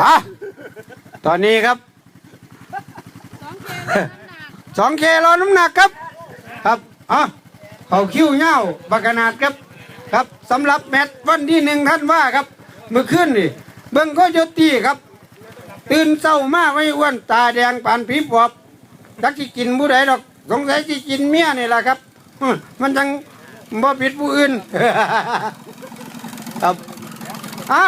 อะตอนนี้ครับสองเคลน้ำหนักสองเครอน้ำหนักครับ ครับอะเขาคิ้วเง่าบักขนาดครับ ครับสำหรับแมตช์วันที่หนึ่งท่านว่าครับ เมื่อคืนนี่เบิ้งก็โยตีครับ ตื่นเศร้ามาไม่อ้วนตาแดงปานผีปอบจักสิกินผู้ใดดอกสงสัยสิกินเมียนี่แหละครับอื้อมันจังบ่ผิดผู้อื่น ครับอะ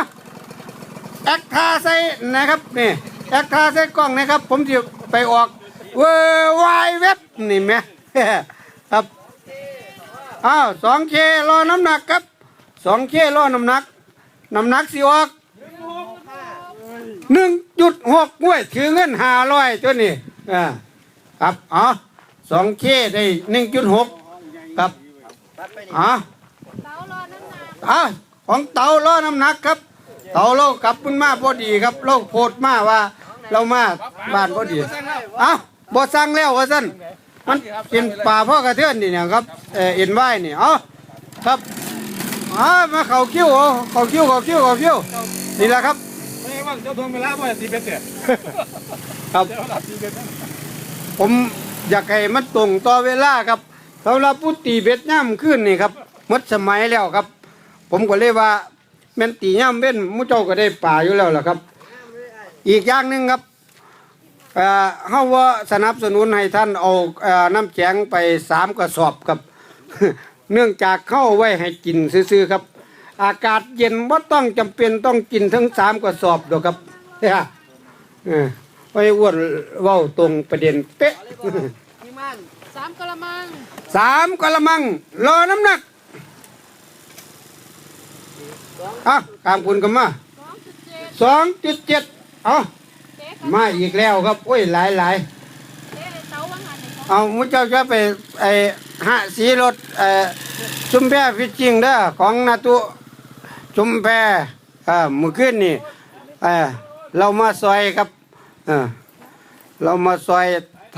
แอคทาใส่นะครับนี่แอคทาใส่กล้องนะครับ ผมจะไปออกเวอร์ไวเว็บนี่แหมครับอ้าวสองเครอน้ำหนักครับสองเครอน้ำหนักน้ำหนักสิออกหนึ่งจุดหกงวยถือเงินห้าร้อยตัวนี้อ่าครับอ๋อสองเคได้หนึ่งจุดหกครับอ๋อเตารอน้ำหนักอะของเต่าล้อน้ำหนักครับ เต่าเรากลับมันมาพอดีครับเราโพดมาว่า เรามาบ้านพอดีเอ้าบ่สั่งแล้วว่าซั่นมันกินป่าพ่อกระเทือนนี่เนี่ยครับเออเอ็นไว้นี่เอ้าครับอ่ามาเขาคิ้วเอาเขาคิ้วเขาคิ้วเขาคิ้วนี่แหละครับไม่ว่างเจ้าทวงเวลาว่าตีเป็นเสียครับเจ้ารับตีเป็นผมอยากให้มันตรงต่อเวลาครับสำหรับผู้ตีเบ็ดย่ำขึ้นนี่ครับหมดสมัยแล้วครับ ผมก็เลยว่า แม่นตีย่ำเบ็นหมุเจ้าก็ได้ป่าอยู่แล้วล่ะครับ อีกอย่างหนึ่งครับเอ่อเฮาว่าสนับสนุนให้ท่านเอาเอ่อน้ำแข็งไปสามกระสอบครับ เนื่องจากเข้าไว้ให้กินซื่อๆครับ อากาศเย็นว่าต้องจำเป็นต้องกินทั้งสามกระสอบดอกครับเนี่ยเออไว้อ้วนเว้าตรงประเด็นเป๊ะสามกะละมัง สามกะละมังรอน้ำหนัก อะตามคุณกันมาสองจุดเจ็ดสองจุดเจ็ดเอาเจ๊กับมาอีกแล้วครับโอ้ยหลายหลายเจ๊ไอ้เตาวังหันไอ้ของเอามุเจ้าจะไปไอ้หะสีรถไอ้ชุมแพฟิชชิงเด้อของนาตุชุมแพอ่าเมื่อคืนนี่เออเรามาซอยครับเออเรามาซอย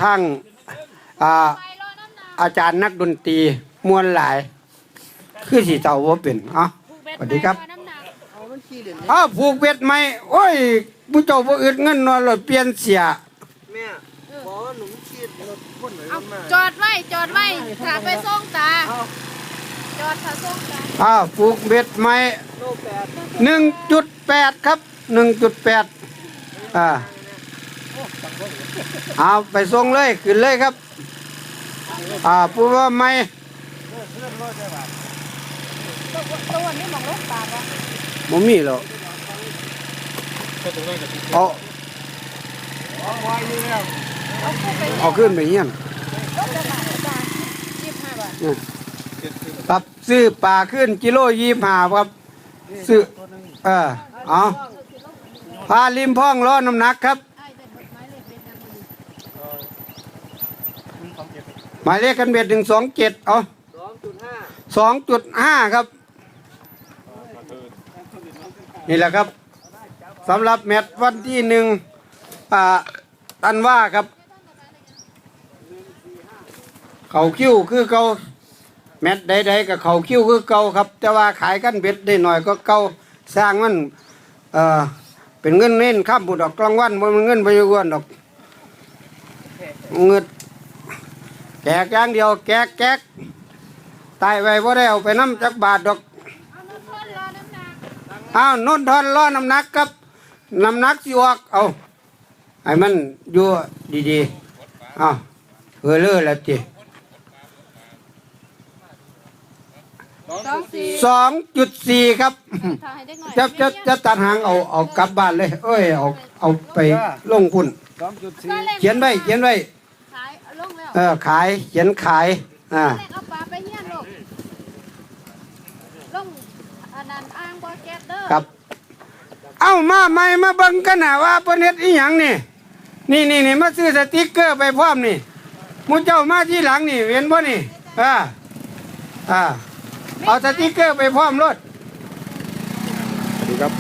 ทางอ่าไปรอน้ำหนักอาจารย์นักดนตรีมวนหลาย คือสีเต่าว่าเป็นอะผูกเบ็ดสวัสดีครับ ไปอน้ำหนักอ้าวผูกเบ็ดไหมโอ้ยผู้เจ้าบ่อึดเงินนอนรถเปลี่ยนเสียแม่บอกว่าหนูขีดรถพ่นไหนเอามาจอดไว้จอดไว้ถ้าไปส่งตา จอดถ้าส่งตาอ้าวผูกเบ็ดไหมโลแปดหนึ่งจุดแปดครับหนึ่งจุดแปดอ่าเอาไปส่งเลยขึ้นเลยครับ อ่าผู้ว่าไหมตัวนี้มองรถตาวะ บ่มีหรอกก็ตรงนั้นกับเอาวายอยู่แล้วเอาคู่ไปเอาขึ้นไปเฮียนรถจะจีบห้าบาทครับซื้อปลาขึ้นกิโลยี่ห้าครับซื้อเออเอาพาริมพ่องล้อน้ำหนักครับหมายเลขกันเบ็ดหนึ่งสองเจ็ดเอสองจุดห้าสองจุดห้าครับ นี่แหละครับสำหรับแมตช์วันที่หนึ่งอ่าตันว่าครับ เขาคิ้วคือเก่าแมตช์ใดๆกับเขาคิ้วคือเก่าครับ แต่ว่าขายกันเบ็ดได้หน่อยก็เก่าสร้างมันเอ่อเป็นเงินเน้นข้ามบุดอกกลางวันมันเงินไปอ้วนดอกเงินแกกอย่างเดียวแกกแกกตายไว้บ่ได้เอาไปน้ำจักบาทดอก อาน้ำพ่นรอน้ำหนักอ้าวนนทอนล้อน้ำหนักครับน้ำหนักสิออกเอาให้มันอยู่ดีๆอ้าวเออเลอแล้วจีสองสี่สองจุดสี่ครับ ถ่ายให้ได้หน่อยจะจะจะตัดหางเอาเอากลับบ้านเลย เอ้ยเอาเอาไปลงคุณสองจุดสี่เขียนไว้เขียนไว้ขายเอาลงแล้วเออขายเขียนขายอ่าแรกเอาปลาไปเฮี้ยนลูกลง ครับ เอ้ามาไม่มาบังกันหน่ะว่าเนเฮ็ดอีหยังนี่ นี่นี่นี่มาซื้อสติ๊กเกอร์ไปพร้อมนี่หมูเจ้ามาที่หลังนี่เห็นบ่นี่อ่าอ่าเอาสติ๊กเกอร์ไปพร้อมรถครับ